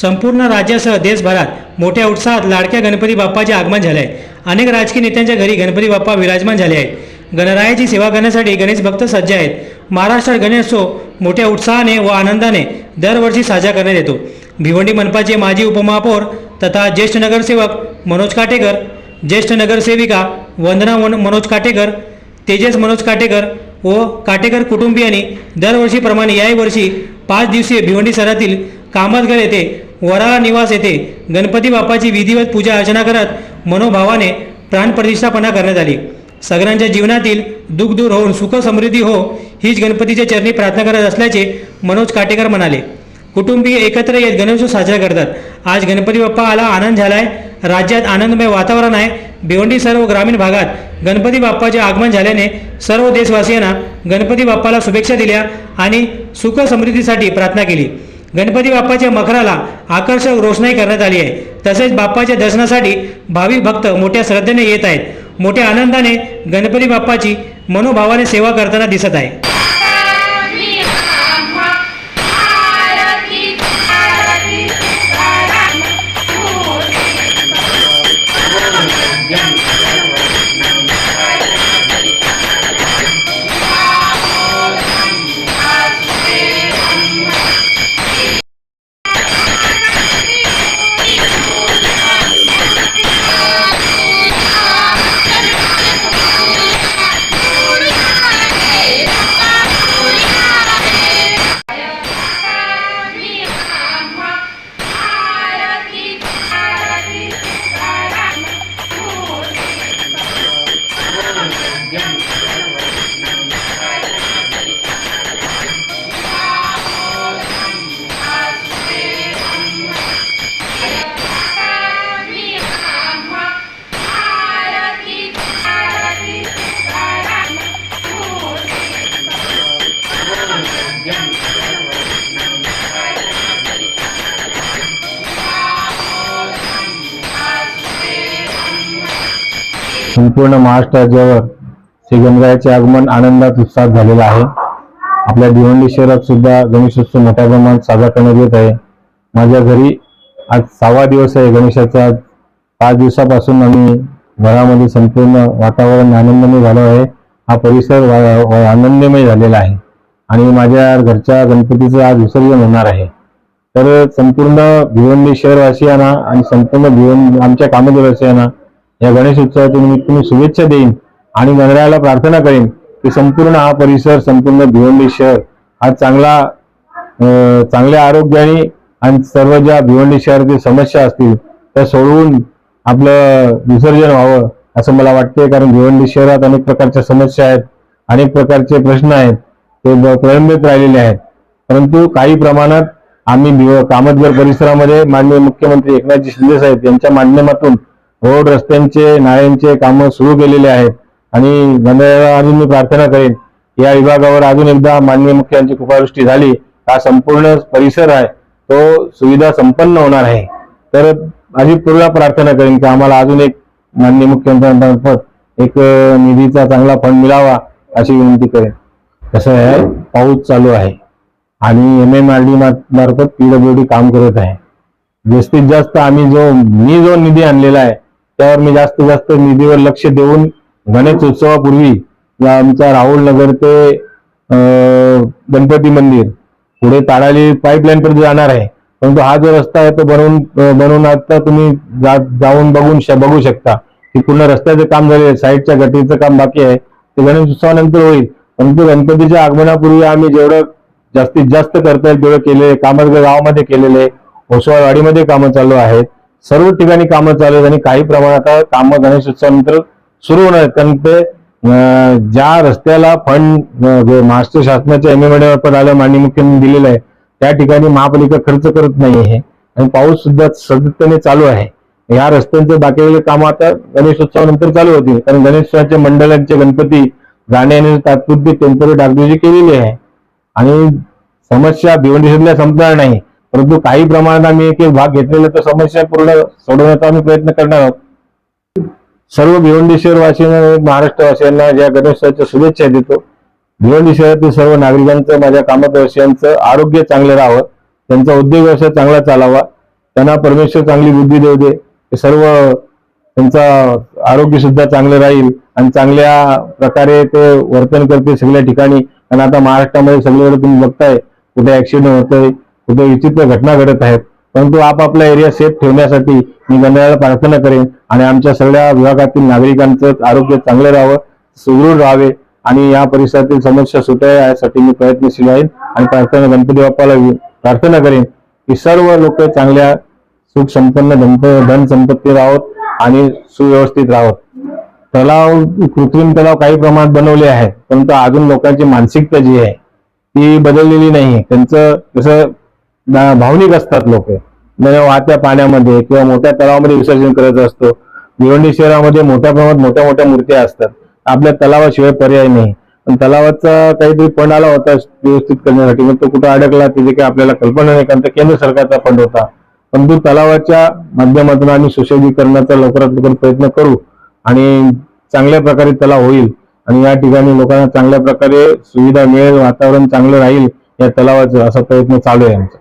संपूर्ण राज्यासह देशभरात मोठ्या उत्साहात लाडक्या गणपती बाप्पाचे आगमन झाले आहे. अनेक राजकीय नेत्यांच्या घरी गणपती बाप्पा विराजमान झाले आहेत. गणरायाची सेवा करण्यासाठी गणेश भक्त सज्ज आहेत. महाराष्ट्रात गणेशोत्सव मोठ्या उत्साहाने व आनंदाने दरवर्षी साजरा करण्यात येतो. भिवंडी मनपाचे माजी उपमहापौर तथा ज्येष्ठ नगरसेवक मनोज काटेकर ज्येष्ठ नगरसेविका वंदना मन- मनोज काटेकर तेजस मनोज काटेकर व काटेकर कुटुंबियांनी दरवर्षीप्रमाणे याही वर्षी पाच दिवसीय भिवंडी शहरातील कामतगर येथे वराळा निवास येथे गणपती बाप्पाची विधिवत पूजा अर्चना करत मनोभावाने प्राणप्रतिष्ठापना करण्यात आली. सगळ्यांच्या जीवनातील दुःख दूर होऊन सुख समृद्धी हो हीच गणपतीच्या चरणी प्रार्थना करत असल्याचे मनोज काटेकर म्हणाले. कुटुंबीय एकत्र येत गणेशोत्सव साजरा करतात. आज गणपती बाप्पा आला आनंद झाला आहे राज्यात आनंदमय वातावरण आहे. भिवंडी सर्व ग्रामीण भागात गणपती बाप्पाचे आगमन झाल्याने सर्व देशवासियांना गणपती बाप्पाला शुभेच्छा दिल्या आणि सुख समृद्धीसाठी प्रार्थना केली. गणपती बाप्पाच्या मखराला आकर्षक रोषणाई करण्यात आली आहे. तसेच बाप्पाच्या दर्शनासाठी भाविक भक्त मोठ्या श्रद्धेने येत आहेत. मोठ्या आनंदाने गणपती बाप्पाची मनोभावाने सेवा करताना दिसत आहे. संपूर्ण महाराष्ट्र राज्यावर श्रीगणरायाचे आगमन आनंदात उत्साहात झालेलं आहे. आपल्या भिवंडी शहरात सुद्धा गणेशोत्सव मोठ्या प्रमाणात साजरा करण्यात येत आहे. माझ्या घरी आज सहावा दिवस आहे गणेशाचा. पाच दिवसापासून आम्ही घरामध्ये संपूर्ण वातावरण आनंदमय झालं आहे. हा परिसर आनंदमय झालेला आहे. आणि माझ्या घरच्या गणपतीचं आज विसर्जन होणार आहे. तर संपूर्ण भिवंडी शहरवासियांना आणि संपूर्ण भिवंडी आमच्या कामदेवासियांना या गणेश उत्सवाच्या निमित्ताने शुभेच्छा देईन आणि गणरायाला प्रार्थना करेन की संपूर्ण हा परिसर संपूर्ण भिवंडी शहर हा चांगला चांगल्या आरोग्याने आणि सर्व ज्या भिवंडी शहरातील समस्या असतील त्या सोडवून आपलं विसर्जन व्हावं असं मला वाटते कारण भिवंडी शहरात अनेक प्रकारच्या समस्या आहेत अनेक प्रकारचे प्रश्न आहेत. ते प्रलंबित राहिलेले आहेत. परंतु काही प्रमाणात आम्ही भिव- कामतगर परिसरामध्ये माननीय मुख्यमंत्री एकनाथजी शिंदे साहेब यांच्या माध्यमातून रोड रस्त्यांचे नाळ्यांचे कामं सुरू केलेले आहेत आणि गणरायाला अजून मी प्रार्थना करेन या विभागावर अजून एकदा माननीय मुख्यमंत्री कृपादृष्टी झाली. हा संपूर्ण परिसर आहे. तो सुविधा संपन्न होणार आहे. तर अशी पूर्ण प्रार्थना करेन की आम्हाला अजून एक माननीय मुख्यमंत्र्यांमार्फत एक निधीचा चांगला फंड मिळावा अशी विनंती करेन. कसं आहे पाऊस चालू आहे. आणि एम एम आर डी मार्फत पीडब्ल्यूडी काम करत आहे. जास्तीत जास्त आम्ही जो मी जो निधी आणलेला आहे त्यावर मी जास्तीत जास्त निधीवर लक्ष देऊन गणेश उत्सवापूर्वी या आमच्या राहुल नगर ते गणपती मंदिर पुढे ताडाली पाईपलाईन पर्यंत जाणार आहे. परंतु हा जो रस्ता आहे तो बनवून बनवून आता तुम्ही जा- जाऊन बघून श- बघू शकता की पूर्ण रस्त्याचं काम झाले साईडच्या गटीचं काम बाकी आहे. ते गणेश उत्सवानंतर होईल. परंतु गणपतीच्या आगमनापूर्वी आम्ही जेवढं जास्तीत जास्त करता येईल तेवढं केले कामतगर गावामध्ये केलेले ओसवाडवाडीमध्ये कामं चालू आहेत. सर्व ठिकाणी कामं चालू आहेत आणि काही प्रमाणात आता कामं गणेशोत्सवानंतर सुरू होणार आहेत. कारण ते ज्या रस्त्याला फंड महाराष्ट्र शासनाच्या एम एम आलं माननीय मुख्यमंत्री दिलेलं आहे त्या ठिकाणी महापालिका खर्च करत नाही आहे. आणि पाऊस सुद्धा सततपणे चालू आहे. या रस्त्यांचे बाकी कामं आता गणेशोत्सवानंतर चालू होतील. कारण गणेशोत्सवाचे मंडळांचे गणपती राणे यांनी तात्पुरती टेंपररी डागडुजी केलेली आहे. आणि समस्या भिवंडीला संपणार नाही. परंतु काही प्रमाणात आम्ही एक भाग घेतलेला तर समस्या पूर्ण सोडवण्याचा आम्ही प्रयत्न करणार आहोत. सर्व भिवंडी शहरवासियांना महाराष्ट्रवासियांना या गणेशोत्सवाच्या शुभेच्छा देतो. भिवंडी शहरातील सर्व नागरिकांचं माझ्या कामतवासियांचं आरोग्य चांगलं राहावं. त्यांचा उद्योग व्यवसाय चांगला चालावा. त्यांना परमेश्वर चांगली बुद्धी देऊ दे. सर्व त्यांचा आरोग्य सुद्धा चांगलं राहील. आणि चांगल्या प्रकारे ते वर्तन करते सगळ्या ठिकाणी. आणि आता महाराष्ट्रामध्ये सगळीकडे तुम्ही बघताय कुठे ऍक्सिडेंट होतोय कुठे विचित्र घटना घडत आहेत. परंतु आपापला एरिया सेफ ठेवण्यासाठी मी गणरायाला प्रार्थना करेन आणि आमच्या सगळ्या विभागातील नागरिकांचं आरोग्य चांगलं राहावं सुदृढ राहावे आणि या परिसरातील समस्या सुटाव्या यासाठी मी प्रयत्नशील आहे आणि प्रार्थना गणपती बाप्पाला प्रार्थना करेन की सर्व लोक चांगल्या सुख संपन्न धन संपत्ती राहोत आणि सुव्यवस्थित राहोत तलाव कृत्रिम तलाव काही प्रमाणात बनवले आहेत परंतु अजून लोकांची मानसिकता जी आहे ती बदललेली नाही त्यांचं कसं भावनिक असतात लोक. वाहत्या पाण्यामध्ये किंवा मोठ्या तलावामध्ये विसर्जन करत असतो. भिवंडी शहरामध्ये मोठ्या प्रमाणात मोठ्या मोठ्या मूर्त्या असतात. आपल्या तलावाशिवाय पर्याय नाही. पण तलावाचा काहीतरी फंड आला होता व्यवस्थित करण्यासाठी. मग तो कुठं अडकला त्याची काही आपल्याला कल्पना नाही. कारण केंद्र सरकारचा फंड होता. परंतु तलावाच्या माध्यमातून आम्ही सुशोभीकरणाचा लवकरात लवकर प्रयत्न करू. आणि चांगल्या प्रकारे तलाव होईल. आणि या ठिकाणी लोकांना चांगल्या प्रकारे सुविधा मिळेल वातावरण चांगलं राहील या तलावाचं असा प्रयत्न चालू आहे आमचा.